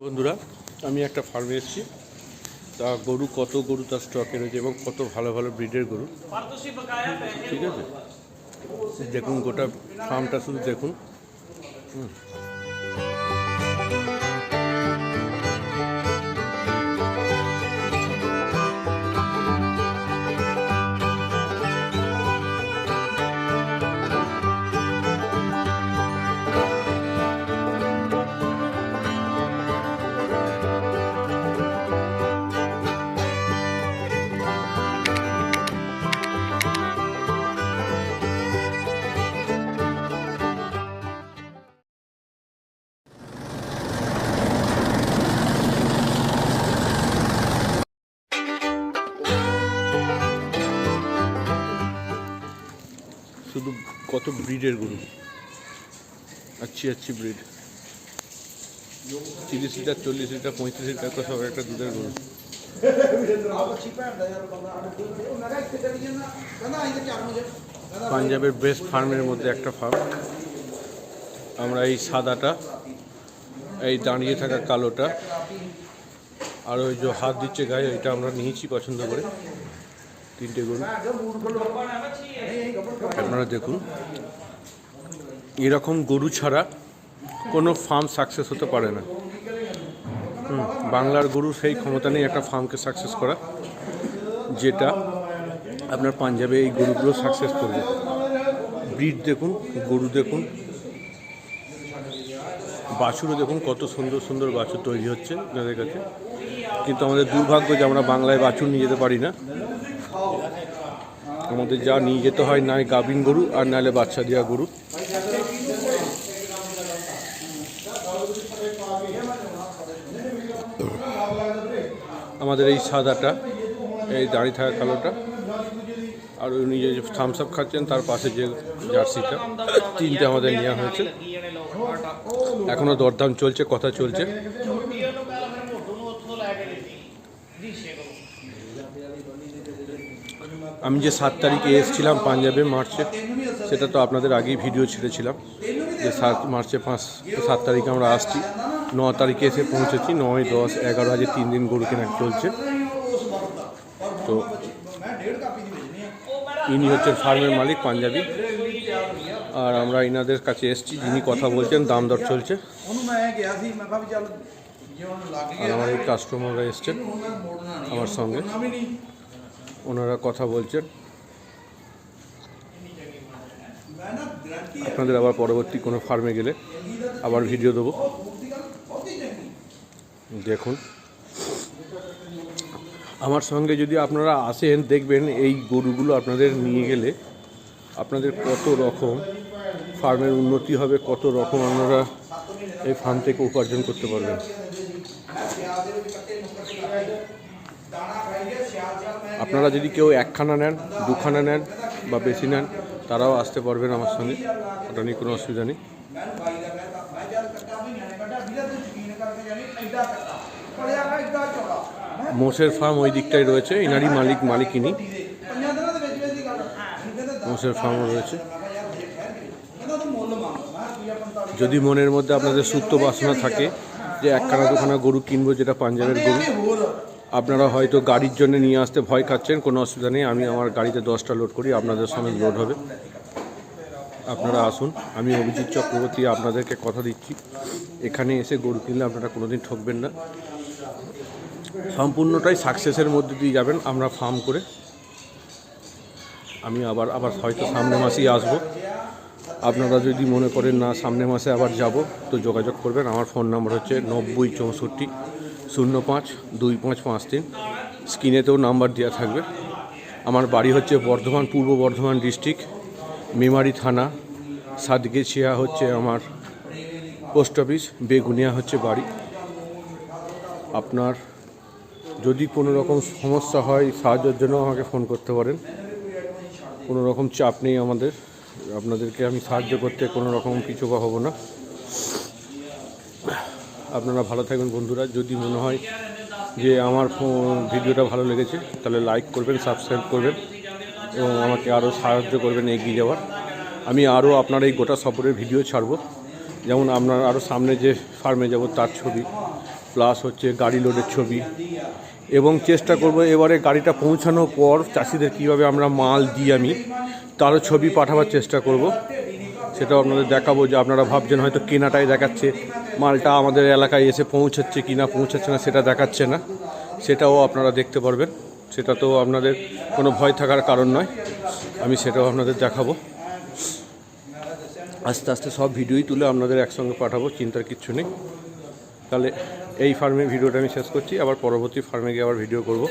বন্ধুরা, আমি একটা ফার্মে এসেছি। তা গরু কত গরু তার স্টকে রয়েছে এবং কত ভালো ভালো ব্রিডের গরু? ঠিক আছে? দেখুন গোটা ফার্মটা শুধু দেখুন। হুম। শুধু কত ব্রিডের গরু? আচ্ছি আচ্ছি ব্রিড তিরিশ লিটার, চল্লিশ লিটার, পঁয়ত্রিশ লিটার করে সব একটা দুধের গরু। পাঞ্জাবের বেস্ট ফার্মের মধ্যে একটা ফার্ম আমরা এই সাদাটা, এই দাঁড়িয়ে থাকা কালোটা, আর ওই যে হাত দিচ্ছে গায়ে এটা আমরা নিয়েছি পছন্দ করে। তিনটে গরু আপনারা দেখুন, এরকম গরু ছাড়া কোনো ফার্ম সাকসেস হতে পারে না। বাংলার গরু সেই ক্ষমতা নেই একটা ফার্মকে সাকসেস করা, যেটা আপনার পাঞ্জাবে এই গরুগুলো সাকসেস করবে। ব্রিড দেখুন, গরু দেখুন, বাছুরও দেখুন, কত সুন্দর সুন্দর বাছুর তৈরি হচ্ছে যাদের কাছে। কিন্তু আমাদের দুর্ভাগ্য যে আমরা বাংলায় বাছুর নিয়ে যেতে পারি না। আমাদের যা নিয়ে যেতে হয় নয় গাভিন গরু আর নাহলে বাচ্চা দেওয়া গরু। আমাদের এই সাদাটা, এই দাঁড়িয়ে থাকা কালোটা, আর উনি যে থামস আপ খাচ্ছেন, তার পাশে যে জার্সিটা, তিনটে আমাদের নেওয়া হয়েছে। এখনও দরদাম চলছে, কথা চলছে। আমি যে সাত তারিখে এসেছিলাম পাঞ্জাবে মার্চে, সেটা তো আপনাদের আগেই ভিডিও ছেড়েছিলাম যে সাত মার্চে পাঁচ, সাত তারিখে আমরা আসছি। ন তারিখে এসে পৌঁছেছি, নয়, দশ, এগারো, আজকে তিন দিন গরু কেনা চলছে। তো ইনি হচ্ছেন ফার্মের মালিক পাঞ্জাবি। আর আমরা ইনাদের কাছে এসেছি, যিনি কথা বলছেন, দাম দর চলছে। আর এই কাস্টমাররা এসছেন আমার সঙ্গে। ওনারা কথা বলছেন। আপনাদের আবার পরবর্তী কোনো ফার্মে গেলে আবার ভিডিও দেবো। দেখুন। আমার সঙ্গে যদি আপনারা আসেন, দেখবেন এই গরুগুলো আপনাদের নিয়ে গেলে আপনাদের কত রকম ফার্মের উন্নতি হবে, কত রকম আপনারা এই ফার্ম থেকে উপার্জন করতে পারবেন। আপনারা যদি কেউ একখানা নেন, দুখানা নেন বা বেশি নেন, তারাও আসতে পারবেন আমার সঙ্গে। ওটা নিয়ে কোনো অসুবিধা নেই। মোষের ফার্ম ওই দিকটাই রয়েছে। এনারই মালিক মালিকিনী মোষের ফার্ম রয়েছে। যদি মনের মধ্যে আপনাদের সুপ্ত বাসনা থাকে যে একখানা দুখানা গরু কিনবো, যেটা পাঞ্জাবের গরু আপনারা হয়তো গাড়ির জন্য নিয়ে আসতে ভয় খাচ্ছেন, কোনো অসুবিধা নেই। আমি আমার গাড়িতে দশটা লোড করি, আপনাদের সঙ্গে লোড হবে। আপনারা আসুন, আমি অভিজিৎ চক্রবর্তী আপনাদেরকে কথা দিচ্ছি। এখানে এসে গরু কিনলে আপনারা কোনোদিন ঠকবেন না। সম্পূর্ণটাই সাকসেসের মধ্যে দিয়ে যাবেন, আমরা ফার্ম করে। আমি আবার আবার হয়তো সামনে মাসেই আসব। আপনারা যদি মনে করেন না, সামনে মাসে আবার যাব, তো যোগাযোগ করবেন। আমার ফোন নাম্বার হচ্ছে নব্বই চৌষট্টি শূন্য পাঁচ দুই পাঁচ পাঁচ তিন। স্ক্রিনেতেও নাম্বার দেওয়া থাকবে। আমার বাড়ি হচ্ছে বর্ধমান, পূর্ব বর্ধমান ডিস্ট্রিক্ট, মেমারি থানা। সাতগেছিয়া হচ্ছে আমার পোস্ট অফিস, বেগুনিয়া হচ্ছে বাড়ি। আপনার যদি কোনো রকম সমস্যা হয়, সাহায্যের জন্য আমাকে ফোন করতে পারেন। কোনো রকম চাপ নেই আমাদের। আপনাদেরকে আমি সাহায্য করতে কোনো রকম কিছু হব না। আপনারা ভালো থাকবেন বন্ধুরা। যদি মনে হয় যে আমার ভিডিওটা ভালো লেগেছে, তাহলে লাইক করবেন সাবস্ক্রাইব করবেন এবং আমাকে আরও সাহায্য করবেন এগিয়ে যাওয়ার। আমি আরও আপনার এই গোটা সফরের ভিডিও ছাড়বো। যেমন আপনার আরও সামনে যে ফার্মে যাব, তার ছবি প্লাস হচ্ছে গাড়ি লোডের ছবি এবং চেষ্টা করব এবারে গাড়িটা পৌঁছানোর পর চাষিদের কীভাবে আমরা মাল দিই আমি, তারও ছবি পাঠাবার চেষ্টা করব। সেটাও আপনাদের দেখাবো যে আপনারা ভাবছেন হয়তো কেনাটাই দেখাচ্ছে। মালটা আমাদের এলাকায় এসে পৌঁছাচ্ছে কি না পৌঁছাচ্ছে না সেটা দেখাচ্ছে না। সেটাও আপনারা দেখতে পারবেন। সেটা তো আপনাদের কোনো ভয় থাকার কারণ নয়। আমি সেটাও আপনাদের দেখাবো। আস্তে আস্তে সব ভিডিওই তুলে আপনাদের একসঙ্গে পাঠাবো, চিন্তার কিচ্ছু নেই। তাহলে এই ফার্মে ভিডিওটা আমি শেষ করছি। আবার পরবর্তী ফার্মে গিয়ে আবার ভিডিও করব।